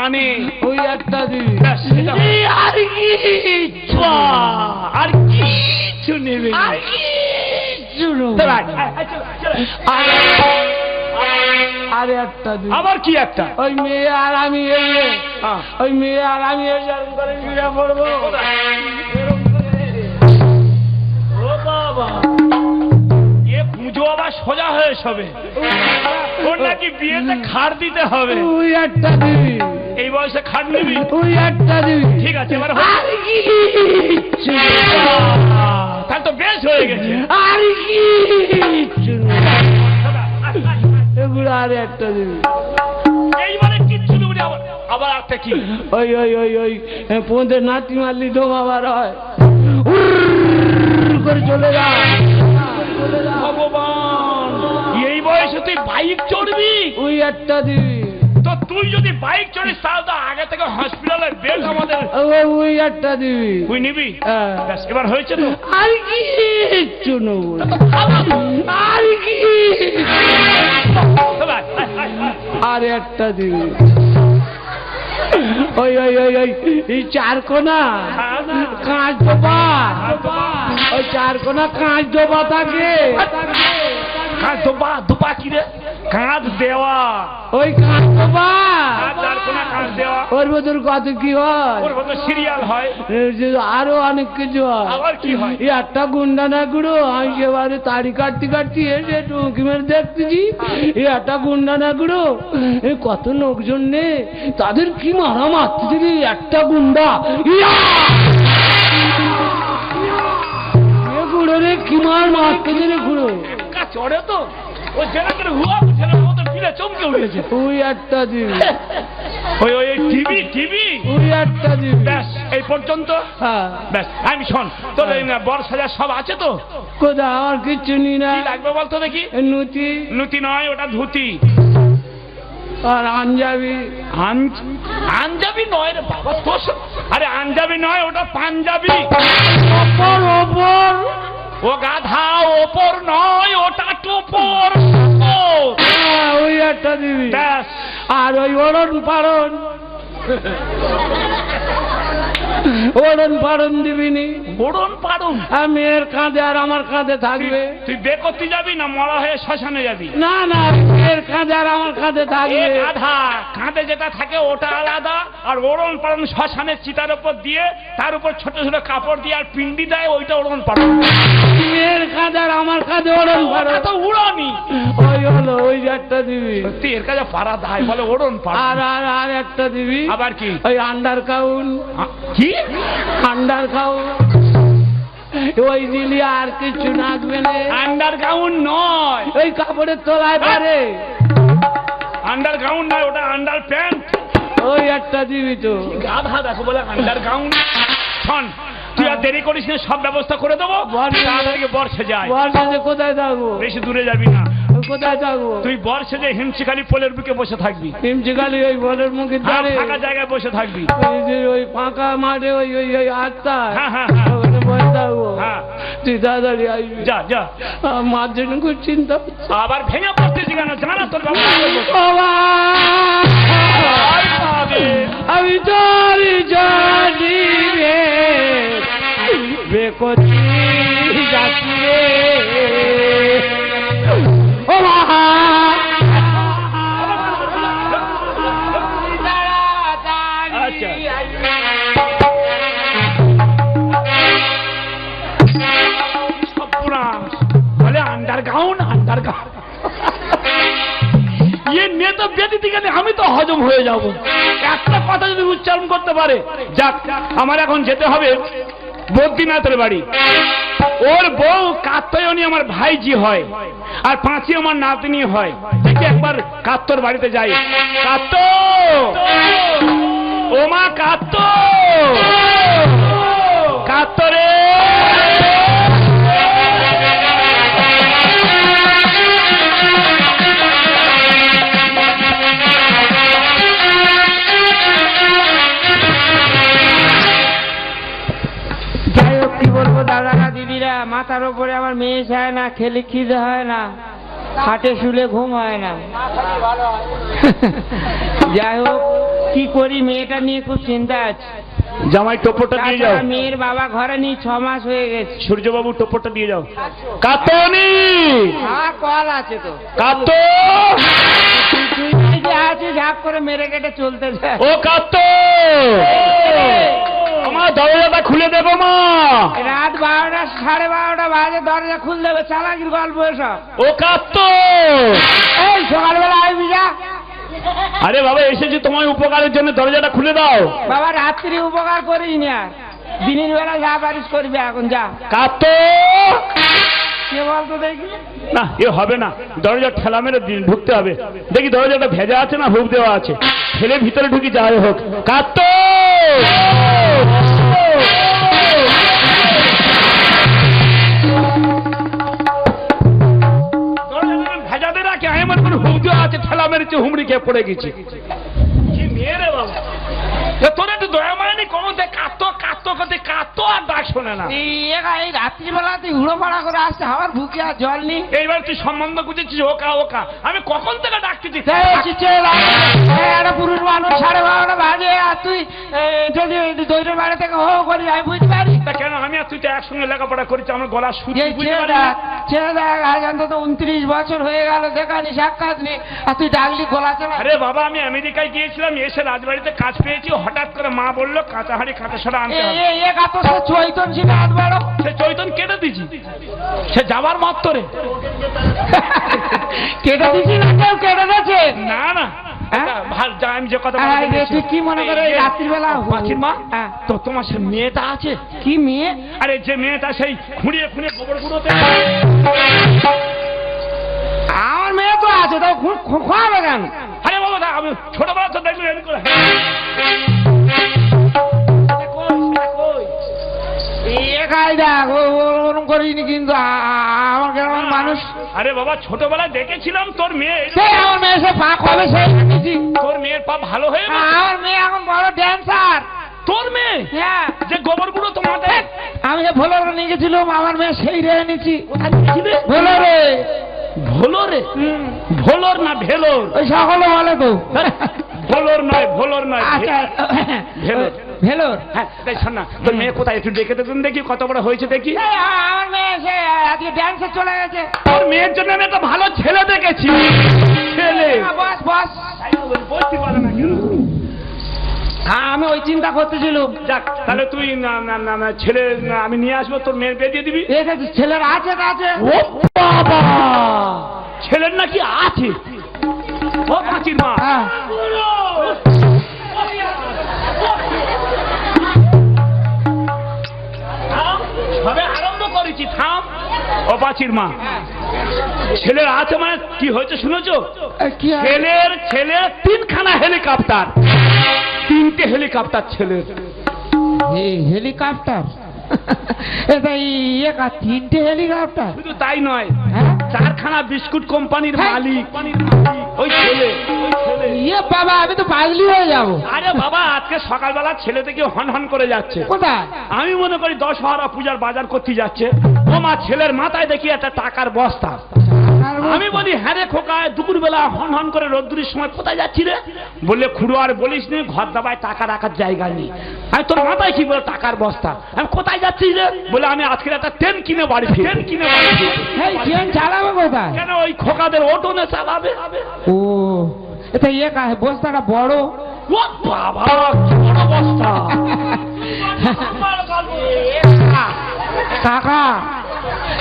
কানে ওই একটা দিবি আর কিচ্ছু আর কিছু নেবে। আর একটা দিবি আবার কি একটা? ওই মেয়ে আর আমি এলে হ্যাঁ। ওই মেয়ে আর আমি এরকম করে শুয়ে পড়ব। ও বাবা। এ পুজো আবার সোজা হয়ে সবে। ওর নাকি বিয়েতে খাট দিতে হবে। ওই একটা দিবি এই বয়সে খাট নিবি? ওই একটা দিবি। ঠিক আছে এবার তাহলে তো বেশ হয়ে গেছে। আর আয়, এগুলো আর একটা দিবি। এইবারে কিচ্ছু দেবো আবার আবার একটা কি? ওই ওই ওই ওই পোঁদে নাতি মারলি ধোম আবার হয়। করে চলে যা। ভগবান এই বয়সে তুই বাইক চড়বি? ওই একটা দিবি। তুই যদি বাইক চড়িস তাহলে তো আগে থেকে হসপিটালের বেড আমাদের। ওই একটা দিবি। তুই নিবি? হ্যাঁ। ব্যাস এবার হয়েছে তো। আর কিচ্ছু নেব আর কি। আর একটা দিবি। ওই ওই ওই ওই এই চার কোনা কাঁচ ডোবা ওই চার কোনা কাঁচ ডোবা থাকে কাঁচ দোপা দোপা কি রে? কাঁচ দেওয়া। ওই কাঁচ ডোবা কাঁচ আর কোনা কাঁচ দেওয়া। ওর ভেতর কত কি হয়? ওর মতো সিরিয়াল হয়। আরও অনেক কিছু হয়। আবার কি হয়? এই একটা গুন্ডা না গুঁড়ো আমি সেবারে তাড়ি কাটতে কাটতে এসে টুকি মেরে দেখতেছি। এই একটা গুন্ডা না গুঁড়ো এই কত লোকজন নে তাদের কি মারা মারতে দিবি একটা গুন্ডা? ইয়া! গুঁড়ো রে কি মার মারতে দিবি গুঁড়ো? একা চড়ে তো? ও যেটা করে হুয়া ছেলে মতো ফিরে চমকে উঠেছে। ওই একটা দিবি ওই ওই টিভি টিভি। ওই একটা দিবি ব্যাস এই পর্যন্ত? হ্যাঁ। ব্যাস আমি শোন তোর এই না বর সাজা সব আছে তো? কোথায় আমার কিচ্ছু নি না। কি লাগবে বলতো দেখি? নুতি নুতি নয় ওটা ধুতি। আর আঞ্জাবি। আঞ্জাবি নয় রে বাবা তোর আরে আঞ্জাবি নয় ওটা পাঞ্জাবি। ওপর ওপর ও গাধা ওপর নয় ওটা টোপর। হ্যাঁ, ওই একটা দিবি। ব্যাস। আর ওই অরণ পাড়ন ওড়ন পাড়ন দিবিনি। ওড়ন পাড়ুন আর মেয়ের কাঁধে আর আমার কাঁধে থাকবে। তুই বে করতে যাবি না? মরা হয়ে শ্মশানে যাবি? না না মেয়ের কাঁধে আর আমার কাঁধে থাকবে। গাধা কাঁধে যেটা থাকে ওটা আলাদা। আর ওড়ন পাড়ন শ্মশানের চিতার উপর দিয়ে তার উপর ছোট ছোট কাপড় দিয়ে আর পিন্ডি দেয় ওইটা ওড়ন পাড়ন মেয়ের কাঁধে আর আমার কাঁধে ওড়ন ওটা পাড়ন তো উড়ানি। ওই হলো ওই একটা দিবি। সত্যি এর কাছে পাড়া দায় বলে ওড়ন আর আর আর একটা দিবি। আবার কি? ওই আন্ডার কাউন কি? আন্ডার কাউন ওই দিলি আর কিছু নাচবে না। আন্ডারগ্রাউন্ড নয়। ওই কাপড়ের তলায় পারে। আন্ডারগ্রাউন্ড নয় ওটা আন্ডার প্যান্ট। ওই একটা দিবি তো। গাধা দেখো বলে আন্ডারগ্রাউন্ড শোন তুই আর দেরি করিস না সব ব্যবস্থা করে দেবো। বর্ষা- তাড়াতাড়ি বর্ষে যায়। বর্ষাতে কোথায় থাকব বেশি দূরে যাবি না। কোথায় থাকব তুই বর্ষে যে হিমশিখালি পোলের বুকে বসে থাকবি। নিমচিকালি ওই বলের মুখে আর দাঁড়ে ফাঁকা জায়গায় বসে থাকবি। ওই ফাঁকা মাঠে ওই ওই ওই আত্মা হ্যাঁ, হ্যাঁ, হ্যাঁ। তুই তাড়াতাড়ি আসবি। যা যা। মার জন্য খুব চিন্তা আবার ভেঙে পড়তেছি কেন? জানা তোর। বাবা! আমি তোর জানি রে। বেকতি যাচ্ছি রে। আন্ডারগ্রাউন্ড আন্ডারগ্রাউন্ড ইয়ে নিয়ে তো বেদিতে গেলে আমি তো হজম হয়ে যাব। একটা কথা যদি উচ্চারণ করতে পারে যাক আমার এখন যেতে হবে বদ্রীনাথের বাড়ি। ওর বউ কাত্তয়নী আমার ভাইজি হয়, আর পাঁচি আমার নাতনি হয়। দেখি একবার কাত্তর বাড়িতে যাই। কাত্ত ওমা কাত্ত কাত্তরে! মাথার ওপরে আমার মেয়ে যায় না খেলে খিদে হয় না খাটে শুলে ঘুম হয় না। যাই হোক কি করি মেয়েটা নিয়ে খুব চিন্তা আছে। জামাই টোপরটা দিয়ে যাও। মেয়ের বাবা ঘরে নেই ছ মাস হয়ে গেছে। সূর্যবাবু টোপরটা দিয়ে যাও। কাতনি! হ্যাঁ কল আছে তো। কাত! আছে ঝাপ করে মেরে কেটে চলতে যায় ও কাত! দরজাটা খুলে দেবো মা। রাত বারোটা সাড়ে বারোটা বাজে দরজা খুল দেবে চালাকির গল্প এসব। ও কাত এই সকালবেলা আসবি যা আরে বাবা এসেছি তোমার উপকারের জন্য দরজাটা খুলে দাও। বাবা রাত্রি উপকার করিস না দিনের বেলা যা পারিস করবি এখন যা। কাত কে বলতো দেখি? না এ হবে না। দরজা ঠেলা মেরে ঢুকতে হবে। দেখি দরজাটা ভেজা আছে না হুক দেওয়া আছে। ঠেলে ভিতরে ঢুকি যাই হোক। কাত আছে ঠেলা মেরেছে হুমড়ি খেয়ে পড়ে গেছে। তোর একটু দয়া মায়নি কোনো দেখ কাতো কাতো আর ডাক শোনে না। এই রাত্রিবেলাতে উড়ো করে আসছে আমার বুকে আর জল নেই। এইবার তুই সম্বন্ধ খুঁজেছিস ওকা ওকা। আমি কখন থেকে ডাকতেছি একটা পুরুষ মানুষ সাড়ে বারোটা বাজে আর তুই যদি দৈরের বাড়ি থেকে হো করি আমি বুঝতে পারি। তা কেন? আমি আর তুই তো একসঙ্গে লেখাপড়া করেছি আমার গলা ছেলেটা আজ অন্তত উনত্রিশ বছর হয়ে গেল দেখানি সাক্ষাৎ নেই। আর তুই ডাকলি গলা চলা। আরে বাবা আমি আমেরিকায় গিয়েছিলাম এসে রাজবাড়িতে কাজ পেয়েছি হঠাৎ করে মা বলল কাঁচা হাড়ি কাঁচা সরা আনতে এক এত সে চৈতন ছিল হাত বাড়ো। সে চৈতন কেটে দিছি সে যাবার মাত্তরে। কেটে দিছি না কেউ কেটে গেছে না না। হ্যাঁ? আমি যে কথা হ্যাঁ, বলতে রে, গেছি। তুই কি মনে করে রাত্রিবেলা পাখির মা হ্যাঁ। তো তোমার সে মেয়েটা আছে? কি মেয়ে? আরে যে মেয়েটা সেই খুঁড়িয়ে খুঁড়িয়ে গোবর গুঁড়োতে আমার মেয়ে তো আছে খোয়াবে কেন? আরে বাবা আমি ছোটবেলা তো দেখলি দেখ ওরকম করিনি কিন্তু আমার মানুষ আরে বাবা ছোটবেলায় দেখেছিলাম তোর মেয়ে। সেই আমার মেয়ে সে পা কবে সেই দেখেছি। তোর মেয়ের পা ভালো হয়ে গেছে। আমার মেয়ে এখন বড় ড্যান্সার তোর মেয়ে? হ্যাঁ। যে গোবর গুঁড়ো তোমার আমি যে ভোলারে নিয়ে গেছিলাম আমার মেয়ে সেই রে গেছিলে? ভোলারে। ভোলরে? হুম, ভোলর না ভেলোর? ওই সকলে বলে তো। ভোলর নয় ভোলর নয় আচ্ছা। ভেলোর। ভেলোর। হ্যাঁ তাই শোন না তোর মেয়ে কোথায়? একটু দেখে দেখুন দেখি কত বড় হয়েছে দেখি। এই, আ- আমার মেয়ে সে আজকে ড্যান্সে চলে গেছে। তোর মেয়ের জন্য আমি একটা ভালো ছেলে দেখেছি। ছেলে। বস বস। বলতে পারে না কেন? হ্যাঁ আমি ওই চিন্তা করতেছিলাম। যাক তাহলে তুই না না না না ছেলে আমি নিয়ে আসব তোর মেয়ের বিয়ে দিয়ে দিবি? ছেলের আছে আছে। ও বাবা! ছেলের নাকি আছে? ও পাঁচির মা। আরম্ভ থাম ও পাচির মা। ছেলের আছে মানে কি হয়েছে শুনেছো? ছেলের ছেলে তিনখানা হেলিকপ্টার। তিনটে হেলিকপ্টার ছেলের। হেলিকপ্টার? এটা তিনটে হেলিকপ্টার? শুধু তাই নয় হ্যাঁ? চারখানা বিস্কুট কোম্পানির হ্যাঁ। মালিক। ওই ছেলে ইয়ে বাবা আমি তো পাগলি হয়ে যাব। আরে বাবা আজকে সকালবেলা ছেলে থেকে হন হন করে যাচ্ছে। কোথায়? আমি মনে করি দশ দশহরা পূজার বাজার করতে যাচ্ছে। ও মা ছেলের মাথায় দেখি একটা টাকার বস্তা। আমি বলি হ্যাঁ রে খোকা দুপুরবেলা হন হন করে রোদ্দুরির সময় কোথায় যাচ্ছি রে? বললে খুড়ো আর বলিস নি ঘর দাবায় টাকা রাখার জায়গা নেই। আমি তোর মাথায় কি বলে টাকার বস্তা? আমি কোথায় যাচ্ছি রে? বলে আমি আজকে একটা ট্রেন কিনে বাড়ি ট্রেন কিনে বাড়ি ফিরি। ট্রেন চালাবে কোথায়? কেন ওই খোকাদের ওটনে চালাবে? ও এটা ইয়ে কা বস্তাটা বড়। ও বাবা বড় বস্তা। কাকা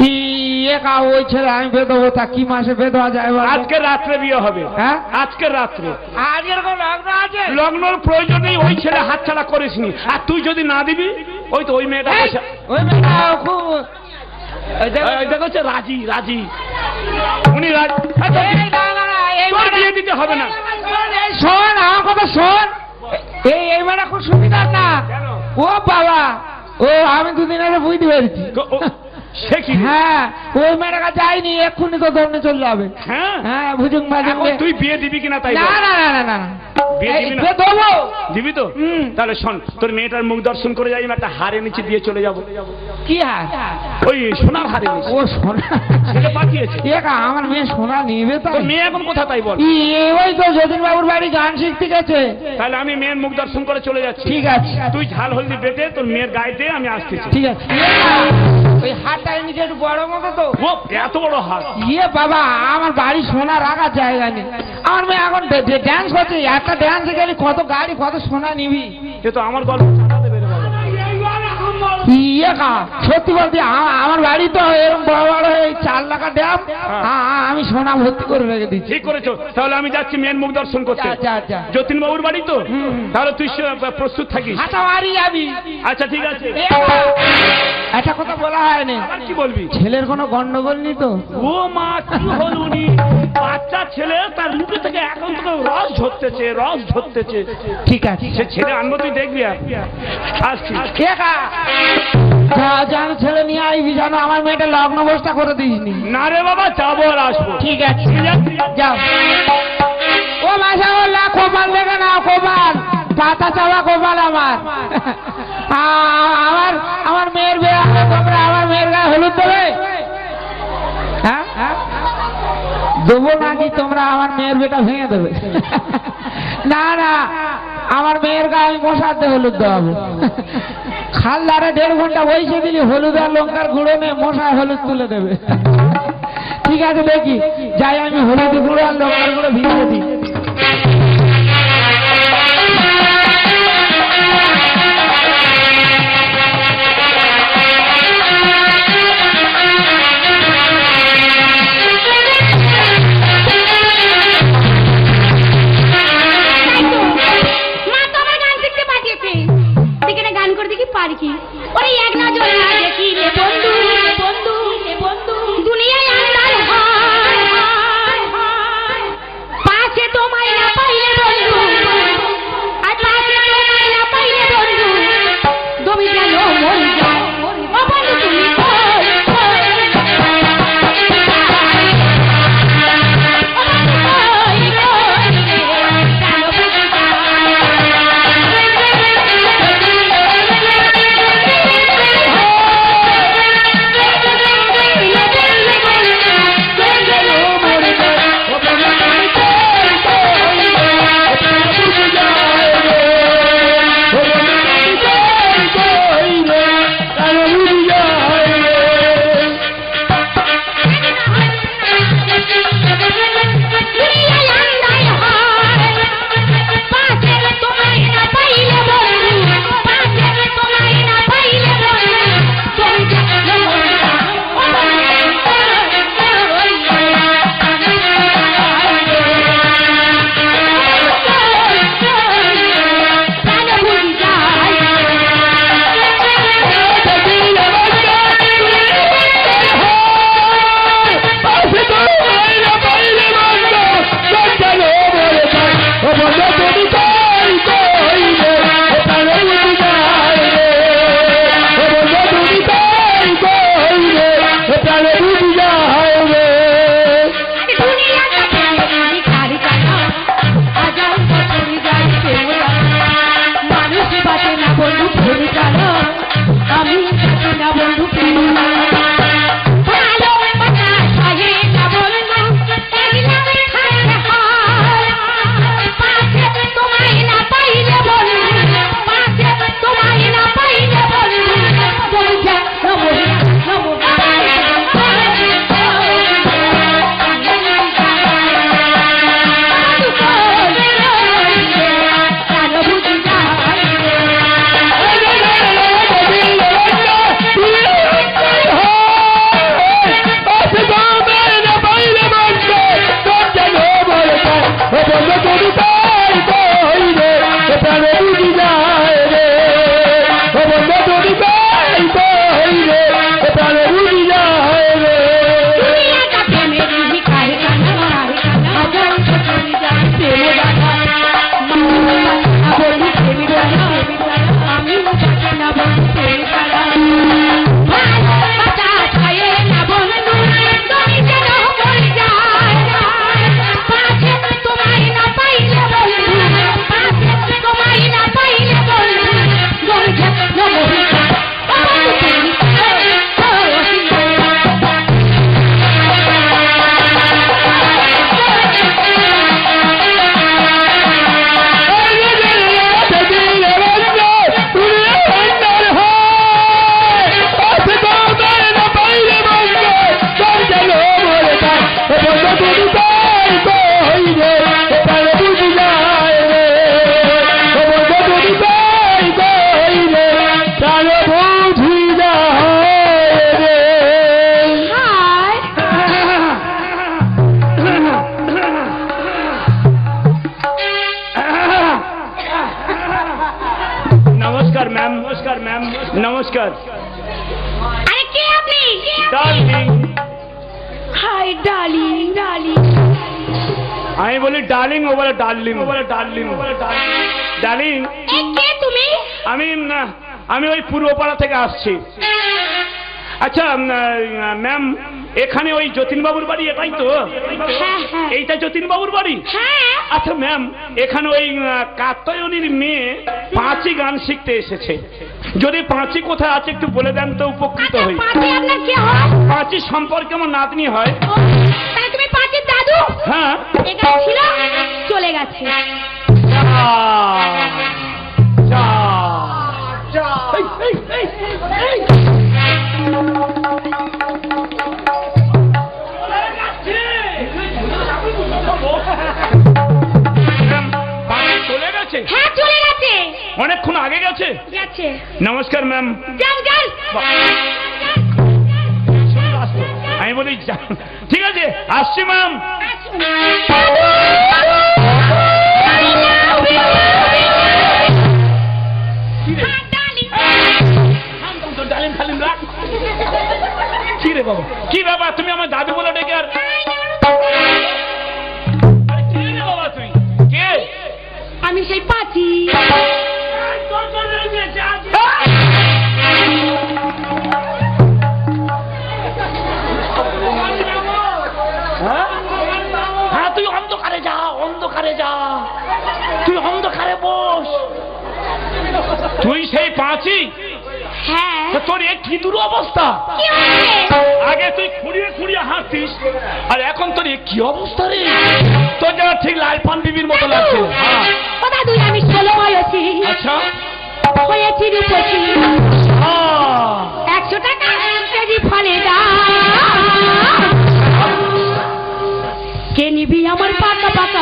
ইয়ে কা ওই ছেলে আমি বেদবো তা কি মাসে বেদোয়া যায়? আজকে রাত্রে বিয়ে হবে। হ্যাঁ? আজকে রাত্রে। আজকের কোন লগ্ন আছে? লগ্নর প্রয়োজন নেই ওই ছেলে হাতছাড়া করিসনি। আর তুই যদি না দিবি ওই তো ওই মেয়েটা বসে ওই মেয়েটা খুব দেখো, রাজি রাজি। উনি রাজি। বিয়ে দিতে হবে না। শোন আমার কথা শোন। এই এই মেয়েটা খুব সুবিধার না। ও বাবা ও আমি দুদিন আগে বুঝতে পেরেছি। সে কি? হ্যাঁ ওই যায়নি এক্ষুনি তো ধরনে চলে যাবে। হ্যাঁ? হ্যাঁ তুই বিয়ে দিবি কিনা তাই না বল। না না না না না। বিয়ে এই, দিবি তো। তাহলে শোন তোর মেয়েটার মুখ দর্শন করে যাই একটা হারে নিচে দিয়ে চলে যাব। কি হার ওই সোনার হারে ও সোনা ছেলে পাঠিয়েছে। আমার মেয়ে সোনা নিবে তোর মেয়ে এখন কোথা তাই বল? ওই তো যতীন বাবুর বাড়ি গান শিখতে গেছে। তাহলে আমি মেয়ের মুখ দর্শন করে চলে যাচ্ছি। ঠিক আছে। তুই ঝাল হলদি বেটে তোর মেয়ের গায়ে আমি আসতেছি। ঠিক আছে। ওই হাতটা নিচে একটু বড় মতো তো। ও এত বড় হাত ইয়ে বাবা আমার বাড়ি সোনা রাখার জায়গা নেই। আমার মেয়ে এখন ড্যান্স করছে একটা ড্যান্সে গেলে কত গাড়ি কত সোনা নিবি। সে তো আমার গল্প। ইয়ে কা সত্যি বলতে আমার বাড়ি তো এরকম বড় বড় এই চার লাখা ড্যাম। আ- আমি সোনা ভর্তি করে রেখে দিচ্ছি। ঠিক করেছ। তাহলে আমি যাচ্ছি মেয়ের মুখ দর্শন করতে। যা, যা। যতীন বাবুর বাড়ি তো। তাহলে তুই প্রস্তুত থাকিস। হাঁটা মারি যাবি। আচ্ছা ঠিক আছে। একটা কথা বলা হয়নি। কি বলবি? ছেলের কোনো গন্ডগোল নেই তো? ও মা কি হল উনি? বাচ্চা ছেলে তার মুখে থেকে এখন থেকে রস ঝরতেছে রস ঝরতেছে। ঠিক আছে। সে ছেলে আনব তুই দেখবি জান ছেলে নিয়ে আইবি জানো আমার মেয়েটা লগ্ন বসটা করে দিসনি না রে বাবা যাব আর আসব। ঠিক আছে? যাও। ও মাসা বললা কোপাল দেখে নাও কোপাল। পাতা চাওয়া কোপাল আমার। আমার আমার মেয়ের বিয়ে তোমরা আমার মেয়ের গায়ে হলুদ দেবে? হ্যাঁ হ্যাঁ? দেবো নাকি তোমরা আমার মেয়ের বেটা ভেঙে দেবে। না না, আমার মেয়ের গায়ে আমি মশাতে হলুদ দেওয়াবো। খালদারে দেড় ঘণ্টা বসে দিলি, হলুদ আর লঙ্কার গুঁড়ো নিয়ে মশায় হলুদ তুলে দেবে। ঠিক আছে, দেখি, যাই আমি হলুদ গুঁড়ো আর লঙ্কার গুঁড়ো ভিজিয়ে দিই। বলি ডার্লিং ও বলে ডার্লিং। ও বলে ডার্লিং ও বলে ডার্লিং। এ কে তুমি? আমি না আমি ওই পূর্বপাড়া থেকে আসছি। আচ্ছা ম্যাম এখানে ওই যতীন বাবুর বাড়ি এটাই তো? হ্যাঁ হ্যাঁ। এইটা যতীন বাবুর বাড়ি? হ্যাঁ। আচ্ছা ম্যাম এখানে ওই আহ, মেয়ে পাঁচি গান শিখতে এসেছে। যদি পাঁচি কোথায় আছে একটু বলে দেন তো উপকৃত আচ্ছা হই। পাঁচে আপনার কে হয়? পাঁচি সম্পর্কে আমার নাতনি হয়। হ্যাঁ? এখানে ছিল চলে গেছে। হ্যাঁ চলে গেছে। অনেকক্ষণ আগে গেছে? গেছে। নমস্কার ম্যাম। যান যান। আমি বলি ঠিক আছে, আসছি ম্যাম কি রে বাবা কি ব্যাপার তুমি আমার দাদু বলে ডেকে আর আমি সেই পাঁচি। অন্ধকারে যা। তুই অন্ধকারে বস। তুই সেই পাঁচি? হ্যাঁ। তোর এ কি দূর অবস্থা আগে তুই খুঁড়িয়ে খুঁড়িয়ে হাঁটতিস আর এখন তোর এ কি অবস্থা রে? তোর যেন ঠিক লাল পান বিবির মতো লাগছে। হ্যাঁ। ও দাদু আমি ষোলো বয়সী। আচ্ছা। হয়েছি রূপসী। হ্যাঁ। একশো টাকা কেজি ফলে কে নিবি আমার পাকা পাকা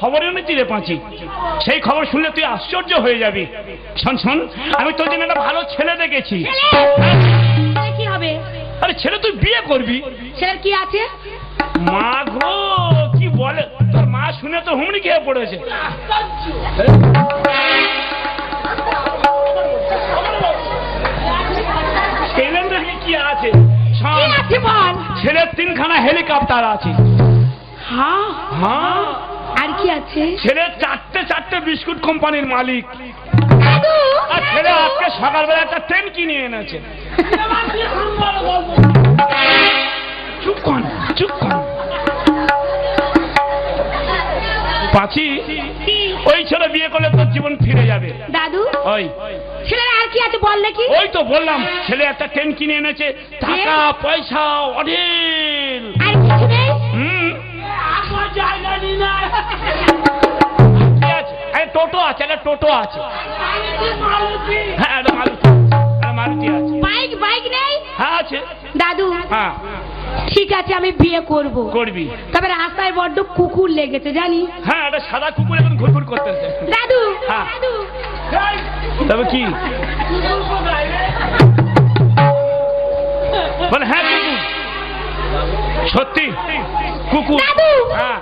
খবর এনেছি রে পাঁচি। সেই খবর শুনলে তুই আশ্চর্য হয়ে যাবি। শোন শোন আমি তোর জন্য একটা ভালো ছেলে দেখেছি। কি হবে? আরে ছেলে তুই বিয়ে করবি। ছেলের কি আছে? মা গো কি বলে? তোর মা শুনে তো হুমড়ি খেয়ে পড়েছে। ছেলের কি আছে? ছেলের তিনখানা হেলিকপ্টার আছে। হ্যাঁ? হ্যাঁ? কি আছে? ছেলের চারটে চারটে বিস্কুট কোম্পানির মালিক। আর ছেলে আজকে সকালবেলা একটা ট্রেন কিনে এনেছে। চুপ কর চুপ কর পাচি ওই ছেলে বিয়ে করলে তোর জীবন ফিরে যাবে। দাদু? ওই। ছেলের আর কি আছে বল দেখি। ওই তো বললাম ছেলে একটা ট্রেন কিনে এনেছে টাকা পয়সা অঢেল টোটো আছে একটা টোটো আছে। হ্যাঁ একটা মারুতি মারুতি আছে। বাইক বাইক নেই? হ্যাঁ আছে। দাদু হ্যাঁ। ঠিক আছে আমি বিয়ে করব। করবি। তবে রাস্তায় বড্ড কুকুর লেগেছে জানি। হ্যাঁ একটা সাদা কুকুর এখন ঘুরঘুর করতেছে দাদু হ্যাঁ। দাদু। তবে কি? বলে হ্যাঁ কুকুর। সত্যি কুকুর। হ্যাঁ।